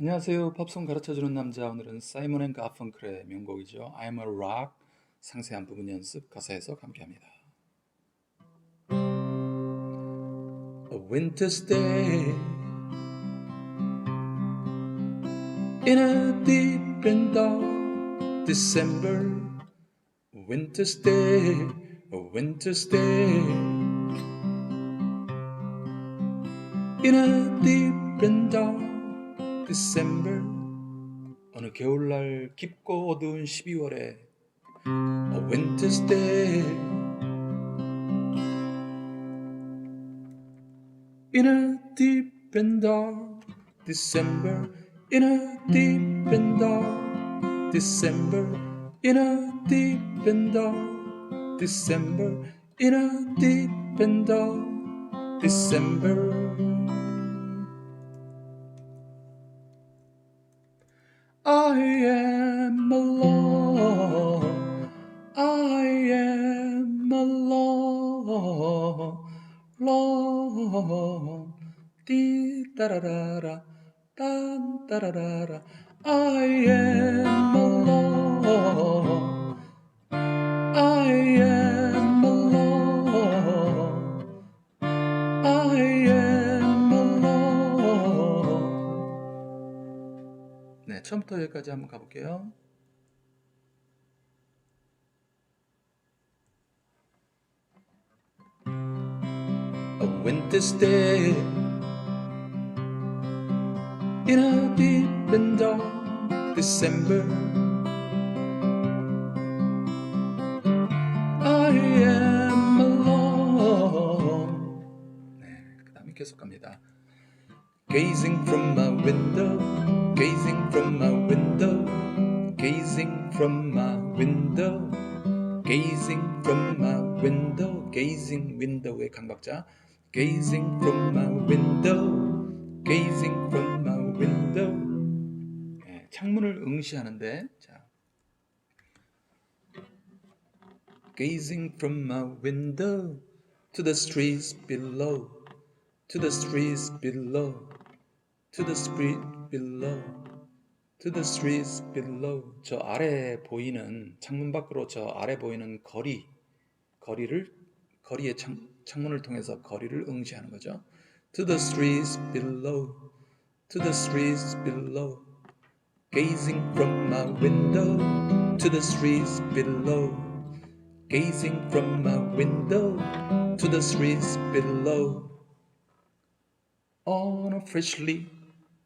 안녕하세요. 팝송 가르쳐주는 남자. 오늘은 사이먼 앤 가펑클의 명곡이죠. I'm a rock. 상세한 부분 연습 가사에서 함께합니다. A winter's day in a deep and dark December. A winter's day, a winter's day in a deep and dark December 어느 겨울날 깊고 어두운 12월에 A winter's day In a deep and dark December In a deep and dark December In a deep and dark December In a deep and dark December Da. I am alone. I am alone. I am alone. 네, 처음부터 여기까지 한번 가볼게요. A winter's day in a deep and dark December. I am alone. 네, 그 다음에 계속 갑니다. Gazing from my window, gazing from my window, gazing from my window, gazing from my window, gazing window의 강박자, gazing from my window, gazing from my window. 예, 창문을 응시하는데, 자, gazing from my window to the streets below, to the streets below. to the street below, to the streets below. 저 아래 보이는 창문 밖으로 저 아래 보이는 거리, 거리를 거리의 창, 창문을 통해서 거리를 응시하는 거죠. To the streets below, to the streets below, gazing from my window to the streets below, gazing from my window to the streets below. On a freshly,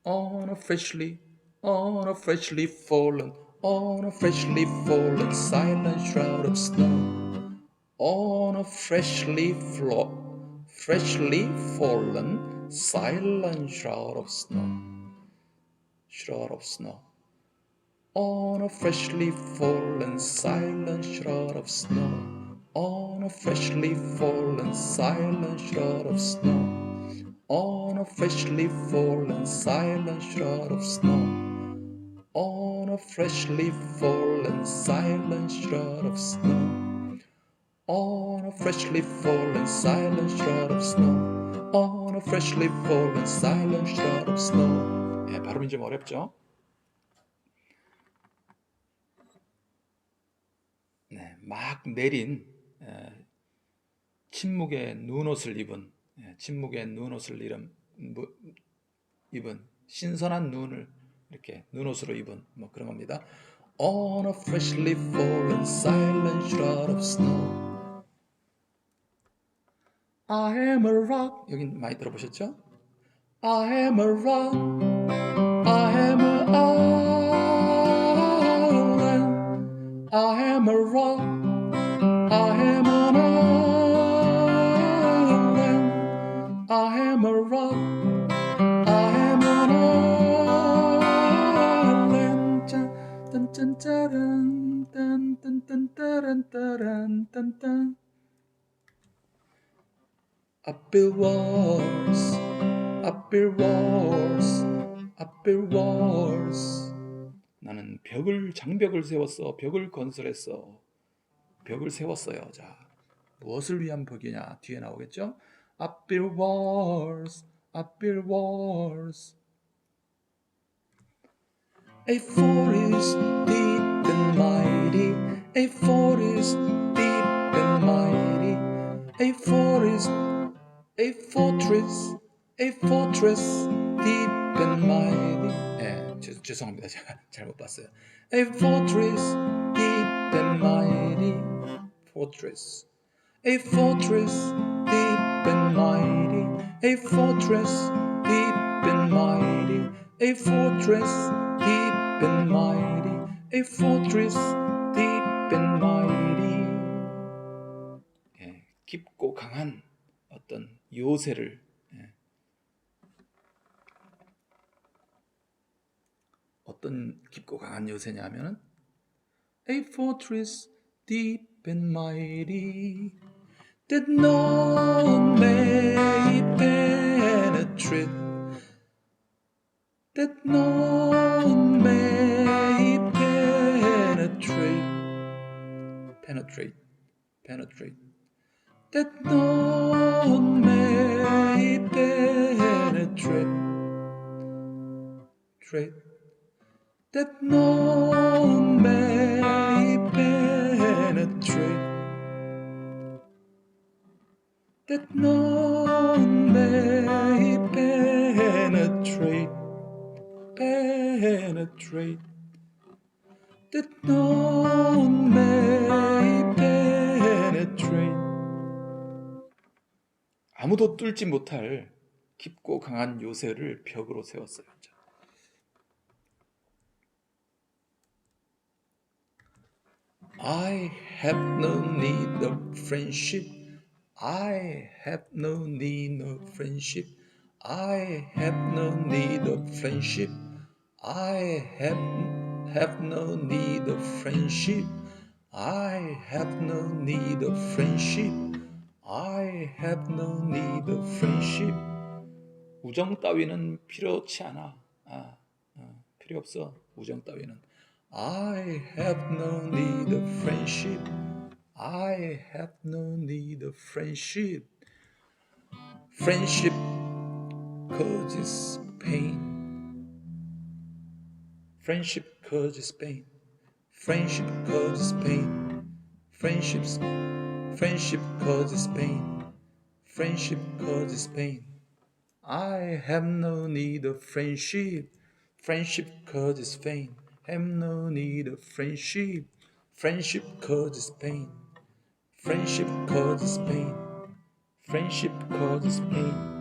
on a freshly, on a freshly fallen, on a freshly fallen silent shroud of snow. On a freshly flo- freshly fallen silent shroud of snow. Shroud of snow. On a freshly fallen silent shroud of snow. On a freshly fallen silent shroud of snow on a freshly fallen silent shroud of snow. On a freshly fallen silent shroud of snow. On a freshly fallen silent shroud of snow. On a freshly fallen silent shroud of snow. 예, 발음이 좀 어렵죠? 네, 막 내린 에, 침묵의 눈옷을 입은 예, 침묵의 눈옷을 뭐, 입은 신선한 눈을 이렇게 눈옷으로 입은 뭐 그런 겁니다. On a freshly fallen silent shroud of snow. I am a rock. 여긴 많이 들어보셨죠? I am a rock. I am a island. I am a rock. I am an island. I am a rock. I build walls. I build walls. I build walls. 나는 벽을 장벽을 세웠어. 벽을 건설했어. 벽을 세웠어요. 자, 무엇을 위한 벽이냐? 뒤에 나오겠죠? I build walls. I build walls. A forest deep and mighty, a forest deep and mighty, a forest, a fortress, a fortress deep and mighty. 예, 죄, 죄송합니다. 제가 잘못 봤어요. A fortress deep and mighty, fortress, a fortress deep and mighty, a fortress deep and mighty, a fortress deep and mighty, a fortress deep and mighty. 예, 깊고 강한 어떤 요새를 예, 어떤 깊고 강한 요새냐면은 A fortress deep and mighty that no one may penetrate that no one may penetrate penetrate penetrate that no one may penetrate trade that no one may penetrate that no one may penetrate penetrate that no one may 아무도 뚫지 못할 깊고 강한 요새를 벽으로 세웠어요. 자. I have no need of friendship. I have no need of friendship. I have no need of friendship. I have have no need of friendship. I have no need of friendship. I have no need of friendship. 우정 따위는 필요치 않아. 아, 아, 필요 없어. 우정 따위는. I have no need of friendship. I have no need of friendship. Friendship causes pain. Friendship causes pain. Friendship causes pain. Friendships friendship causes pain. Friendship causes pain. I have no need of friendship. Friendship causes pain. Have no need of friendship. Friendship causes pain. Friendship causes pain. Friendship causes pain.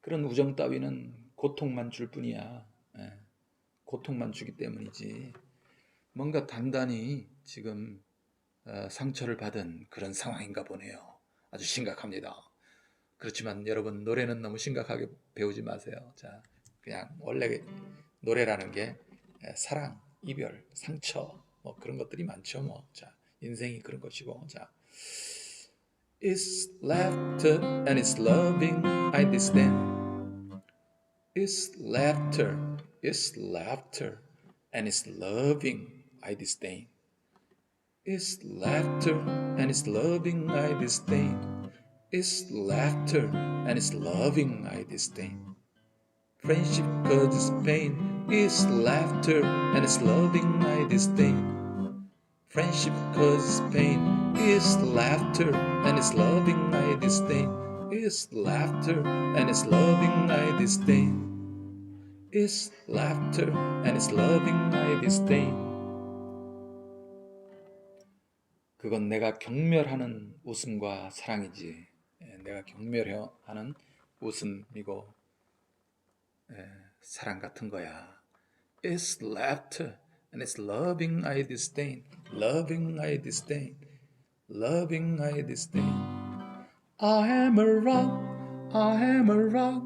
그런 우정 따위는 고통만 줄 뿐이야. 예, 고통만 주기 때문이지. 뭔가 단단히 지금 어, 상처를 받은 그런 상황인가 보네요. 아주 심각합니다. 그렇지만 여러분 노래는 너무 심각하게 배우지 마세요. 자, 그냥 원래 노래라는 게 예, 사랑, 이별, 상처 뭐 그런 것들이 많죠. 뭐, 자, 인생이 그런 것이고, 자, It's laughter and it's loving I disdain. It's laughter, it's laughter and it's loving I disdain. It's laughter and it's loving I disdain. It's laughter and it's loving I disdain. Friendship causes pain. It's laughter and it's loving I disdain. Friendship causes pain. It's laughter and it's loving I disdain. It's laughter and it's loving I disdain. It's laughter and it's loving I disdain. 그건 내가 경멸하는 웃음과 사랑이지. 예, 내가 경멸하는 웃음이고 예, 사랑 같은 거야. It's laughter and it's loving I disdain. Loving I disdain. Loving I disdain. I am a rock. I am a rock.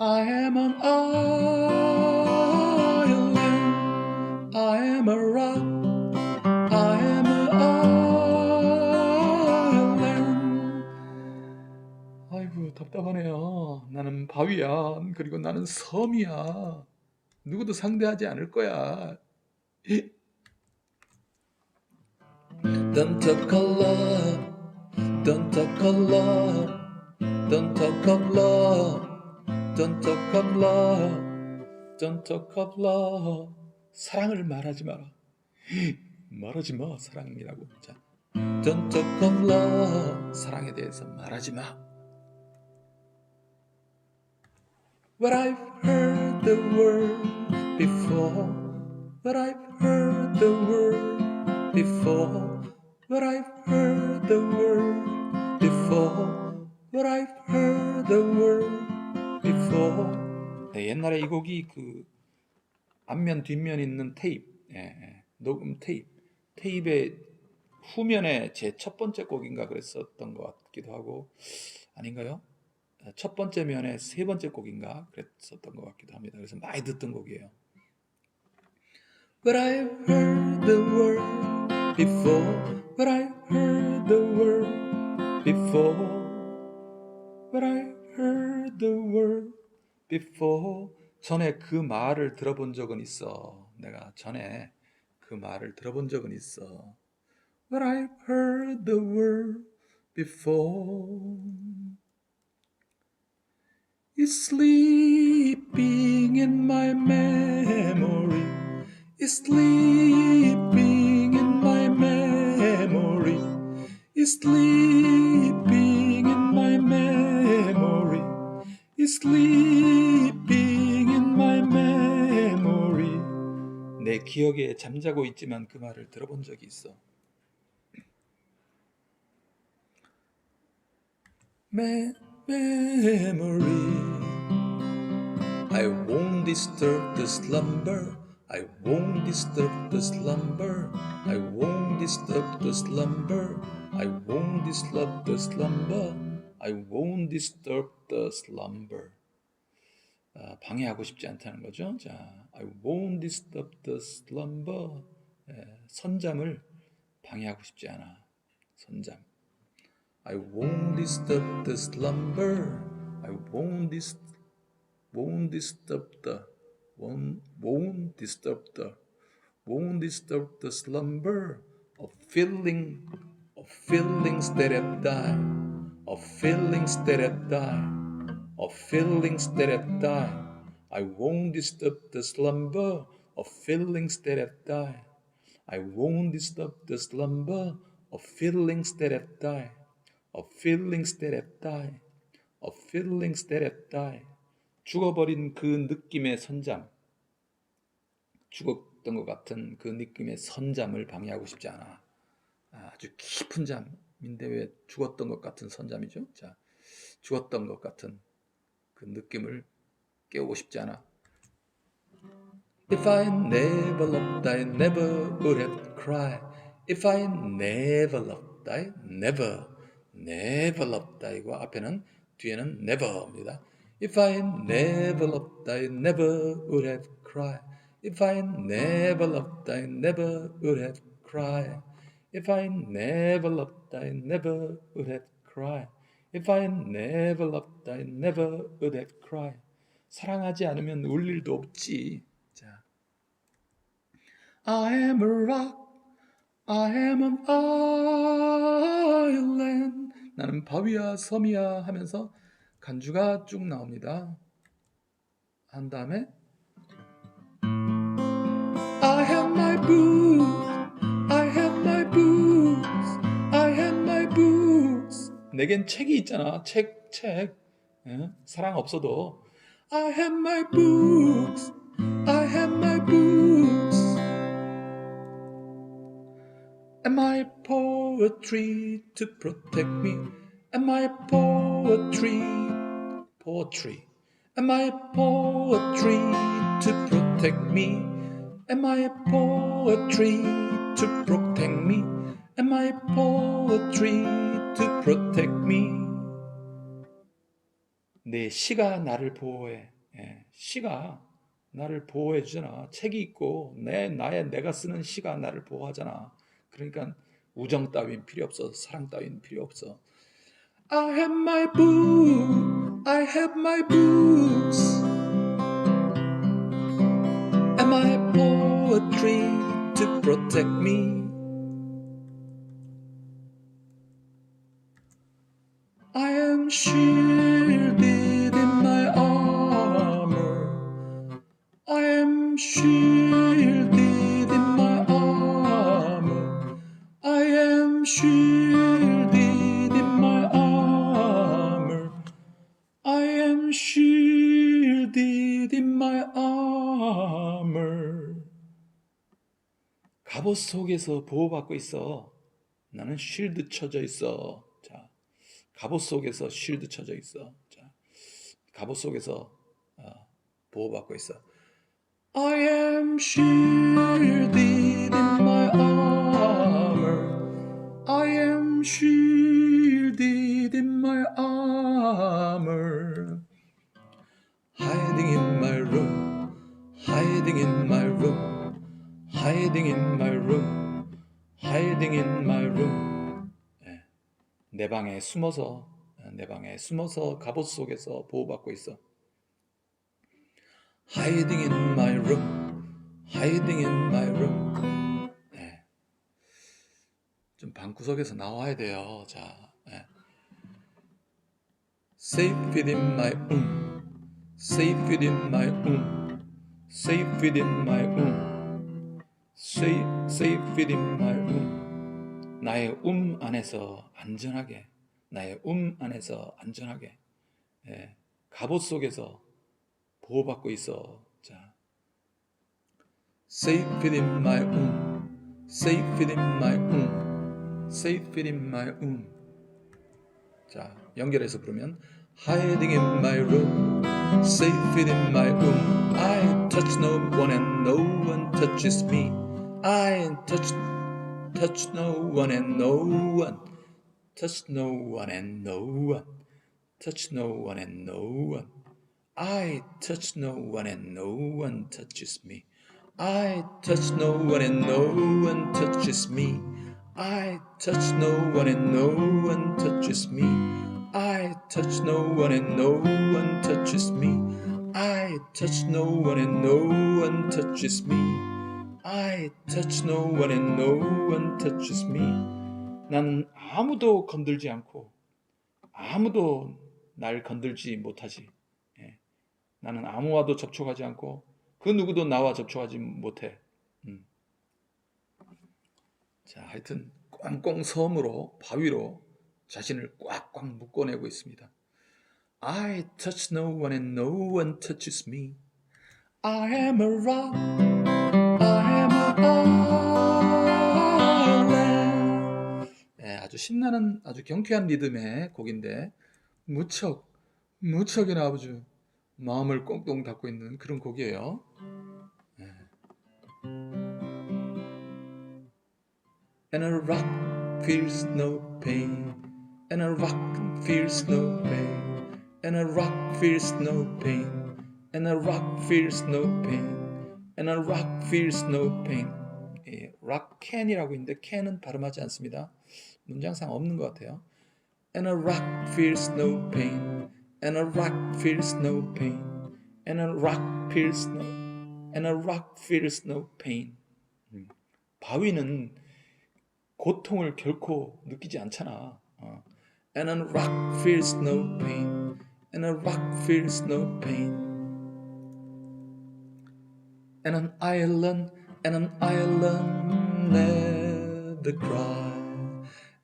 I am an island. I am a rock. 답답하네요. 나는 바위야. 그리고 나는 섬이야. 누구도 상대하지 않을 거야. Don't talk of love. Don't talk of love. Don't talk of love. Don't talk of love. Don't talk of love. 사랑을 말하지 마라. 말하지 마 사랑이라고. 자, Don't talk of love. 사랑에 대해서 말하지 마. But I've heard the word before. But I've heard the word before. But I've heard the word before. But I've heard the word before. 네, 옛날에 이 곡이 그 앞면 뒷면 있는 테이프, 예, 예, 녹음 테이프, 테이프의 후면에 제 첫 번째 곡인가 그랬었던 것 같기도 하고 아닌가요? 첫 번째 면에 세 번째 곡인가 그랬었던 것 같기도 합니다. 그래서 많이 듣던 곡이에요. But I've heard the word before. But I've heard the word before. But I've heard the word before. 전에 그 말을 들어본 적은 있어. 내가 전에 그 말을 들어본 적은 있어. But I've heard the word before. It's sleeping in my memory. It's sleeping in my memory. It's sleeping in my memory. It's sleeping in my memory. 내 기억에 잠자고 있지만 그 말을 들어본 적이 있어. Me- memory. I won't disturb the slumber. I won't disturb the slumber. I won't disturb the slumber. I won't disturb the slumber. I won't disturb the slumber. 아, 방해하고 싶지 않다는 거죠. 자, I won't disturb the slumber. 예, 선잠을 방해하고 싶지 않아. 선잠. I won't disturb the slumber. I won't dis won't disturb the won't won't disturb the won't disturb the slumber of feeling of feelings that have died of feelings that have died of feelings that have died. I won't disturb the slumber of feelings that have died. I won't disturb the slumber of feelings that have died. Of feelings that have died. Of feelings that have died. 죽어버린 그 느낌의 선잠. 죽었던 것 같은 그 느낌의 선잠을 방해하고 싶지 않아. 아주 깊은 잠인데 왜 죽었던 것 같은 선잠이죠? 자, 죽었던 것 같은 그 느낌을 깨우고 싶지 않아. If I never loved, I never would have cried. If I never loved, I never, never loved, I고 앞에는 뒤에는 never입니다. If I never loved, I never would have cried. If I never loved, I never would have cried. If I never loved, I never would have cried. If I never loved, I never would have cried. 사랑하지 않으면 울 일도 없지. 자, I am a rock. I am an island. 나는 바위야 섬이야 하면서 간주가 쭉 나옵니다. 한 다음에 I have my boots. I have my boots. I have my boots. 내겐 책이 있잖아. 책, 책. 예? 사랑 없어도 I have my books. I have my boots. Am I poetry to protect me? Am I poetry? Poetry. Am I poetry to protect me? Am I poetry to protect me? Am I poetry to protect me? 내 시가 나를 보호해. 예, 시가 나를 보호해 주잖아. 책이 있고 내 나의 내가 쓰는 시가 나를 보호하잖아. 그러니까 우정 따윈 필요 없어. 사랑 따윈 필요 없어. I have my boo. I have my boots. Am I poetry to protect me? I am shielded in my armor. shielded 갑옷 속에서 보호받고 있어. 나는 쉴드 쳐져 있어. 자, 갑옷 속에서 쉴드 쳐져 있어. 자, 갑옷 속에서 어, 보호받고 있어. I am shielded in my armor. I am shielded in my armor. Hiding in my room, hiding in my room, hiding in my room, hiding in my room. 예, 내 방에 숨어서 내 방에 숨어서 갑옷 속에서 보호받고 있어. Hiding in my room, hiding in my room. 네. 좀 방구석에서 나와야 돼요. 자, 네. Safe within my room, safe within my room, safe within my room, safe, within my room. 나의 움 안에서 안전하게, 나의 움 안에서 안전하게, 예, 갑옷 속에서 보호받고 있어. 자, safe within my room, safe within my room, safe within my room. 자, 연결해서 부르면 hiding in my room, safe within my room. I touch no one and no one touches me. I touch touch no one and no one touch no one and no one touch no one and no one. I touch no one and no one touches me. I touch no one and no one touches me. I touch no one and no one touches me. I touch no one and no one touches me. I touch no one and no one touches me. I touch no one and no one touches me. 나는 아무도 건들지 않고 아무도 날 건들지 못하지. 예. 나는 아무와도 접촉하지 않고 그 누구도 나와 접촉하지 못해. 음. 자, 하여튼 꽁꽁 섬으로 바위로 자신을 꽉꽉 묶어내고 있습니다. I touch no one and no one touches me. I am a rock. 네, 아주 신나는 아주 경쾌한 리듬의 곡인데 무척 무척이나 아주 마음을 꽁꽁 닫고 있는 그런 곡이에요. 네. And a rock feels no pain. And a rock feels no pain. And a rock feels no pain. And a rock feels no pain. And a rock feels no pain. 예, rock can이라고 있는데 can은 발음하지 않습니다. 문장상 없는 것 같아요. And a rock feels no pain. And a rock feels no pain. And a rock feels no. And a rock feels no pain. 음, 바위는 고통을 결코 느끼지 않잖아. 어. And a rock feels no pain. And a rock feels no pain. And an island, and an island never cry.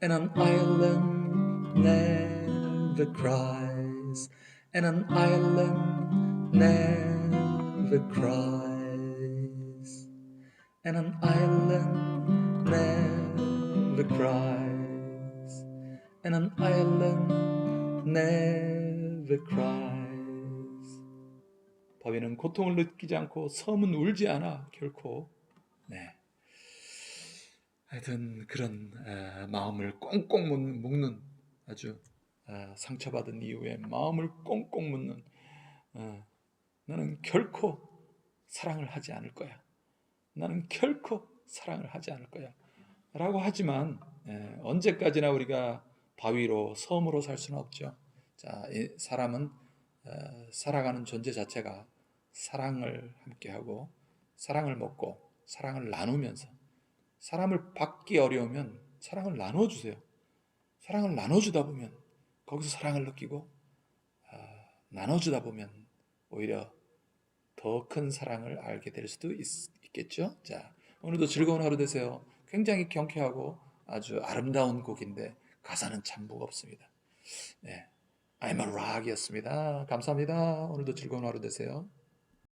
And an island never cries. And an island never cries. And an island never cries. And an island never cries. 바위는 고통을 느끼지 않고 섬은 울지 않아 결코. 네. 하여튼 그런 에, 마음을 꽁꽁 묶는, 아주 에, 상처받은 이후에 마음을 꽁꽁 묶는 어, 나는 결코 사랑을 하지 않을 거야. 나는 결코 사랑을 하지 않을 거야. 라고 하지만 에, 언제까지나 우리가 바위로 섬으로 살 수는 없죠. 자, 이 사람은 어, 어, 살아가는 존재 자체가 사랑을 함께하고 사랑을 먹고 사랑을 나누면서 사람을 받기 어려우면 사랑을 나눠주세요. 사랑을 나눠주다 보면 거기서 사랑을 느끼고 어, 나눠주다 보면 오히려 더 큰 사랑을 알게 될 수도 있, 겠죠 자, 오늘도 즐거운 하루 되세요. 굉장히 경쾌하고 아주 아름다운 곡인데 가사는 참 무겁습니다. 네. 알마락이었습니다. 감사합니다. 오늘도 즐거운 하루 되세요.